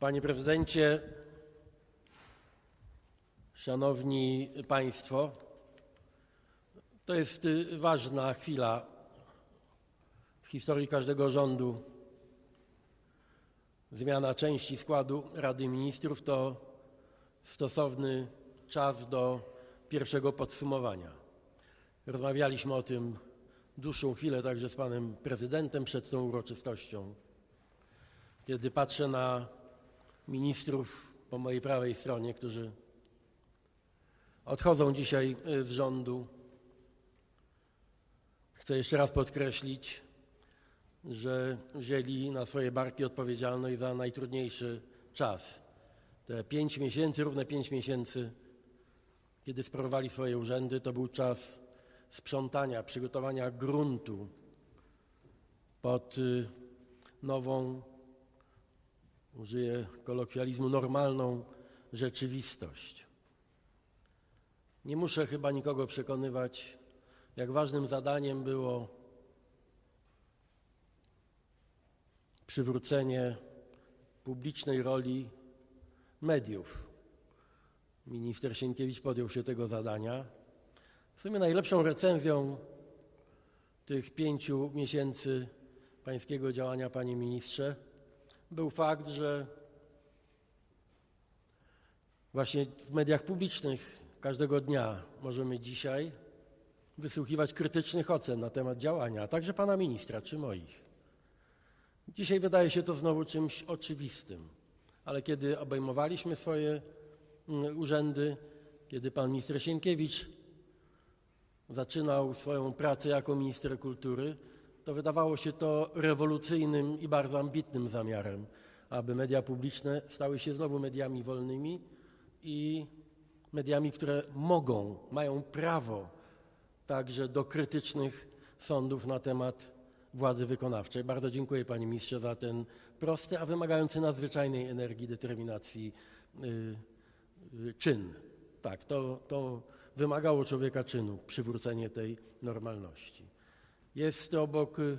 Panie Prezydencie, Szanowni Państwo, to jest y, ważna chwila w historii każdego rządu. Zmiana części składu Rady Ministrów to stosowny czas do pierwszego podsumowania. Rozmawialiśmy o tym dłuższą chwilę także z panem prezydentem przed tą uroczystością. Kiedy patrzę na ministrów po mojej prawej stronie, którzy odchodzą dzisiaj y, z rządu, chcę jeszcze raz podkreślić, że wzięli na swoje barki odpowiedzialność za najtrudniejszy czas. Te pięć miesięcy, równe pięć miesięcy, kiedy sprawowali swoje urzędy, to był czas sprzątania, przygotowania gruntu pod y, nową, użyję kolokwializmu, normalną rzeczywistość. Nie muszę chyba nikogo przekonywać, jak ważnym zadaniem było przywrócenie publicznej roli mediów. Minister Sienkiewicz podjął się tego zadania. W sumie najlepszą recenzją tych pięciu miesięcy pańskiego działania, panie ministrze, był fakt, że właśnie w mediach publicznych każdego dnia możemy dzisiaj wysłuchiwać krytycznych ocen na temat działania, a także pana ministra czy moich. Dzisiaj wydaje się to znowu czymś oczywistym, ale kiedy obejmowaliśmy swoje mm, urzędy, kiedy pan minister Sienkiewicz zaczynał swoją pracę jako minister kultury, to wydawało się to rewolucyjnym i bardzo ambitnym zamiarem, aby media publiczne stały się znowu mediami wolnymi i mediami, które mogą, mają prawo także do krytycznych sądów na temat władzy wykonawczej. Bardzo dziękuję panie ministrze za ten prosty, a wymagający nadzwyczajnej energii, determinacji y, y, czyn. Tak, to, to wymagało człowieka czynu, przywrócenie tej normalności. Jest obok y,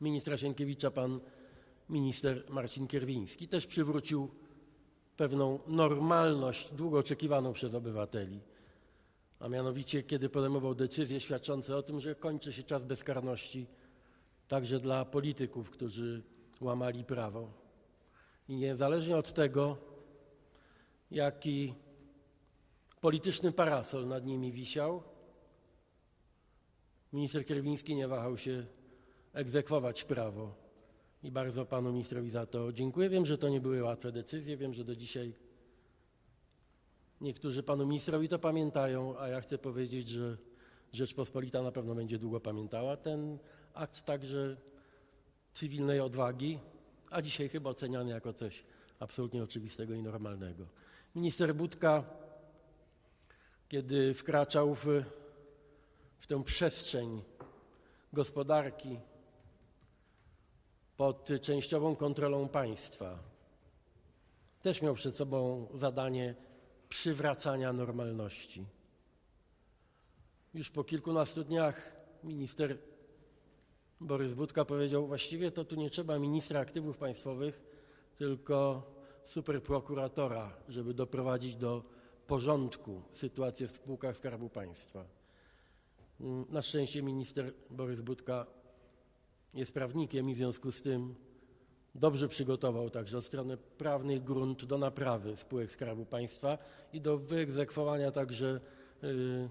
ministra Sienkiewicza pan minister Marcin Kierwiński. Też przywrócił pewną normalność długo oczekiwaną przez obywateli. A mianowicie, kiedy podejmował decyzje świadczące o tym, że kończy się czas bezkarności także dla polityków, którzy łamali prawo. I niezależnie od tego, jaki polityczny parasol nad nimi wisiał, minister Kierwiński nie wahał się egzekwować prawo. I bardzo panu ministrowi za to dziękuję. Wiem, że to nie były łatwe decyzje. Wiem, że do dzisiaj niektórzy panu ministrowi to pamiętają, a ja chcę powiedzieć, że Rzeczpospolita na pewno będzie długo pamiętała ten akt także cywilnej odwagi, a dzisiaj chyba oceniany jako coś absolutnie oczywistego i normalnego. Minister Budka, kiedy wkraczał w, w tę przestrzeń gospodarki pod częściową kontrolą państwa, też miał przed sobą zadanie przywracania normalności. Już po kilkunastu dniach minister Borys Budka powiedział: Właściwie to tu nie trzeba ministra aktywów państwowych, tylko superprokuratora, żeby doprowadzić do porządku sytuację w spółkach Skarbu Państwa. Na szczęście minister Borys Budka jest prawnikiem i w związku z tym dobrze przygotował także od strony prawnej grunt do naprawy spółek Skarbu Państwa i do wyegzekwowania także y,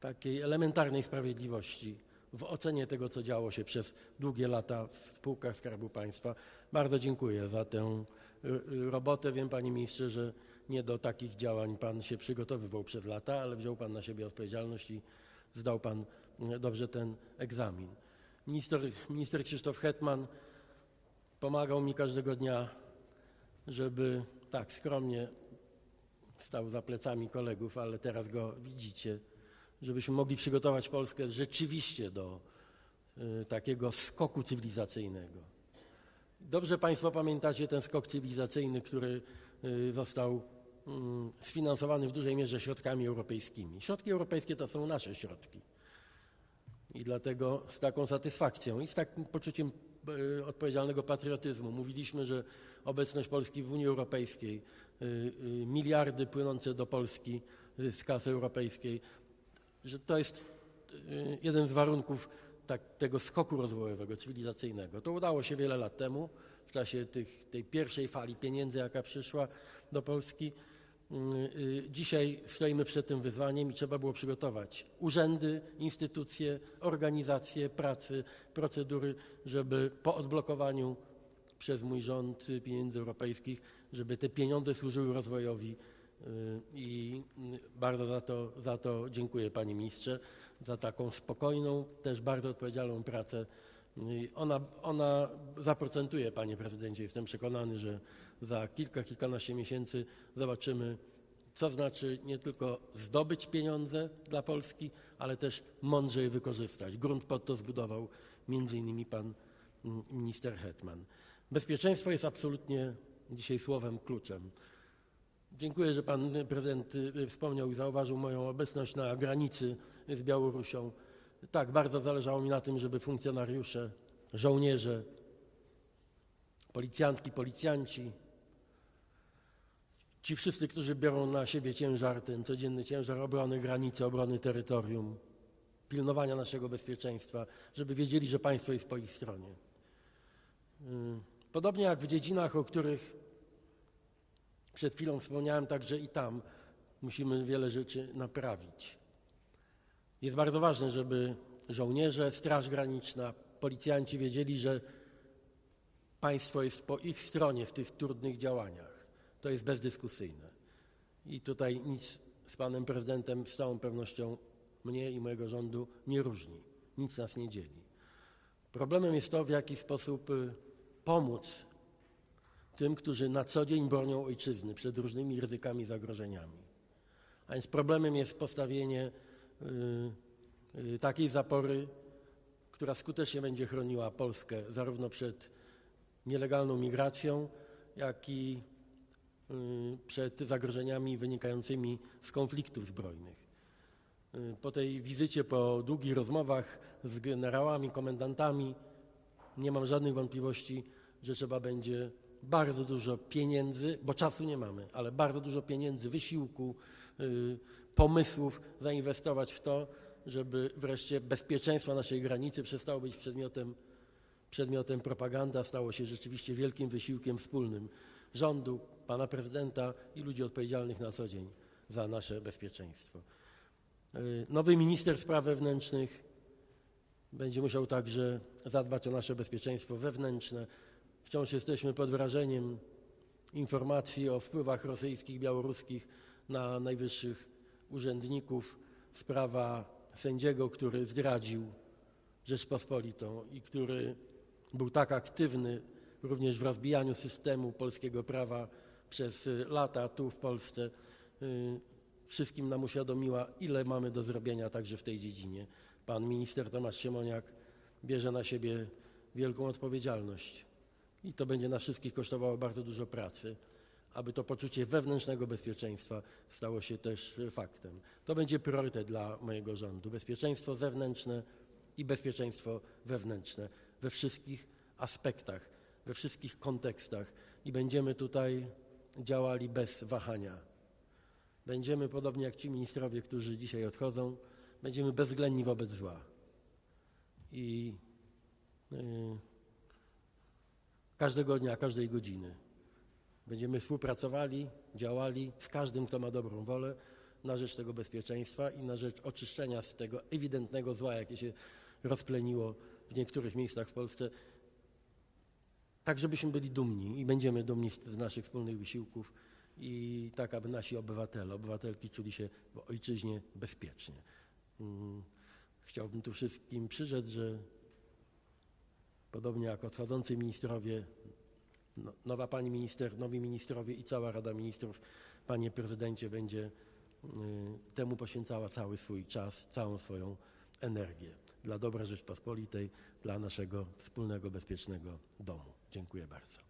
takiej elementarnej sprawiedliwości w ocenie tego, co działo się przez długie lata w spółkach Skarbu Państwa. Bardzo dziękuję za tę y, y, robotę. Wiem, panie ministrze, że nie do takich działań pan się przygotowywał przez lata, ale wziął pan na siebie odpowiedzialność i zdał pan y, dobrze ten egzamin. Minister, minister Krzysztof Hetman pomagał mi każdego dnia, żeby tak skromnie stał za plecami kolegów, ale teraz go widzicie, żebyśmy mogli przygotować Polskę rzeczywiście do y, takiego skoku cywilizacyjnego. Dobrze Państwo pamiętacie ten skok cywilizacyjny, który y, został mm, sfinansowany w dużej mierze środkami europejskimi. Środki europejskie to są nasze środki. I dlatego z taką satysfakcją i z takim poczuciem e, odpowiedzialnego patriotyzmu. Mówiliśmy, że obecność Polski w Unii Europejskiej, e, e, miliardy płynące do Polski z kasy europejskiej, że to jest jeden z warunków tak, tego skoku rozwojowego, cywilizacyjnego. To udało się wiele lat temu, w czasie tych, tej pierwszej fali pieniędzy, jaka przyszła do Polski. Mm, y, Dzisiaj stoimy przed tym wyzwaniem i trzeba było przygotować urzędy, instytucje, organizacje pracy, procedury, żeby po odblokowaniu przez mój rząd y, pieniędzy europejskich, żeby te pieniądze służyły rozwojowi y, i y, bardzo za to, za to dziękuję panie ministrze, za taką spokojną, też bardzo odpowiedzialną pracę. Ona, ona zaprocentuje, panie prezydencie, jestem przekonany, że za kilka, kilkanaście miesięcy zobaczymy, co znaczy nie tylko zdobyć pieniądze dla Polski, ale też mądrze je wykorzystać. Grunt pod to zbudował innymi pan mm, minister Hetman. Bezpieczeństwo jest absolutnie dzisiaj słowem kluczem. Dziękuję, że pan prezydent y, wspomniał i zauważył moją obecność na granicy z Białorusią. Tak, bardzo zależało mi na tym, żeby funkcjonariusze, żołnierze, policjantki, policjanci, ci wszyscy, którzy biorą na siebie ciężar, ten codzienny ciężar obrony granicy, obrony terytorium, pilnowania naszego bezpieczeństwa, żeby wiedzieli, że państwo jest po ich stronie. Podobnie jak w dziedzinach, o których przed chwilą wspomniałem, także i tam musimy wiele rzeczy naprawić. Jest bardzo ważne, żeby żołnierze, Straż Graniczna, policjanci wiedzieli, że państwo jest po ich stronie w tych trudnych działaniach. To jest bezdyskusyjne. I tutaj nic z panem prezydentem z całą pewnością mnie i mojego rządu nie różni. Nic nas nie dzieli. Problemem jest to, w jaki sposób y, pomóc tym, którzy na co dzień bronią ojczyzny przed różnymi ryzykami i zagrożeniami. A więc problemem jest postawienie takiej zapory, która skutecznie będzie chroniła Polskę zarówno przed nielegalną migracją, jak i y, przed zagrożeniami wynikającymi z konfliktów zbrojnych. Y, Po tej wizycie, po długich rozmowach z generałami, komendantami, nie mam żadnych wątpliwości, że trzeba będzie bardzo dużo pieniędzy, bo czasu nie mamy, ale bardzo dużo pieniędzy, wysiłku, y, pomysłów zainwestować w to, żeby wreszcie bezpieczeństwo naszej granicy przestało być przedmiotem, przedmiotem stało się rzeczywiście wielkim wysiłkiem wspólnym rządu, pana prezydenta i ludzi odpowiedzialnych na co dzień za nasze bezpieczeństwo. Y, Nowy minister spraw wewnętrznych będzie musiał także zadbać o nasze bezpieczeństwo wewnętrzne. Wciąż jesteśmy pod wrażeniem informacji o wpływach rosyjskich, białoruskich na najwyższych urzędników. Sprawa sędziego, który zdradził Rzeczpospolitą i który był tak aktywny również w rozbijaniu systemu polskiego prawa przez lata tu w Polsce, y, wszystkim nam uświadomiła, ile mamy do zrobienia także w tej dziedzinie. Pan minister Tomasz Siemoniak bierze na siebie wielką odpowiedzialność i to będzie nas wszystkich kosztowało bardzo dużo pracy, aby to poczucie wewnętrznego bezpieczeństwa stało się też y, faktem. To będzie priorytet dla mojego rządu. Bezpieczeństwo zewnętrzne i bezpieczeństwo wewnętrzne we wszystkich aspektach, we wszystkich kontekstach i będziemy tutaj działali bez wahania. Będziemy, podobnie jak ci ministrowie, którzy dzisiaj odchodzą, będziemy bezwzględni wobec zła. I yy, każdego dnia, każdej godziny będziemy współpracowali, działali z każdym, kto ma dobrą wolę na rzecz tego bezpieczeństwa i na rzecz oczyszczenia z tego ewidentnego zła, jakie się rozpleniło w niektórych miejscach w Polsce, tak żebyśmy byli dumni i będziemy dumni z, naszych wspólnych wysiłków i tak, aby nasi obywatele, obywatelki czuli się w ojczyźnie bezpiecznie. Mm, Chciałbym tu wszystkim przyrzec, że podobnie jak odchodzący ministrowie, nowa pani minister, nowi ministrowie i cała Rada Ministrów, panie prezydencie, będzie y, temu poświęcała cały swój czas, całą swoją energię dla dobra Rzeczpospolitej, dla naszego wspólnego, bezpiecznego domu. Dziękuję bardzo.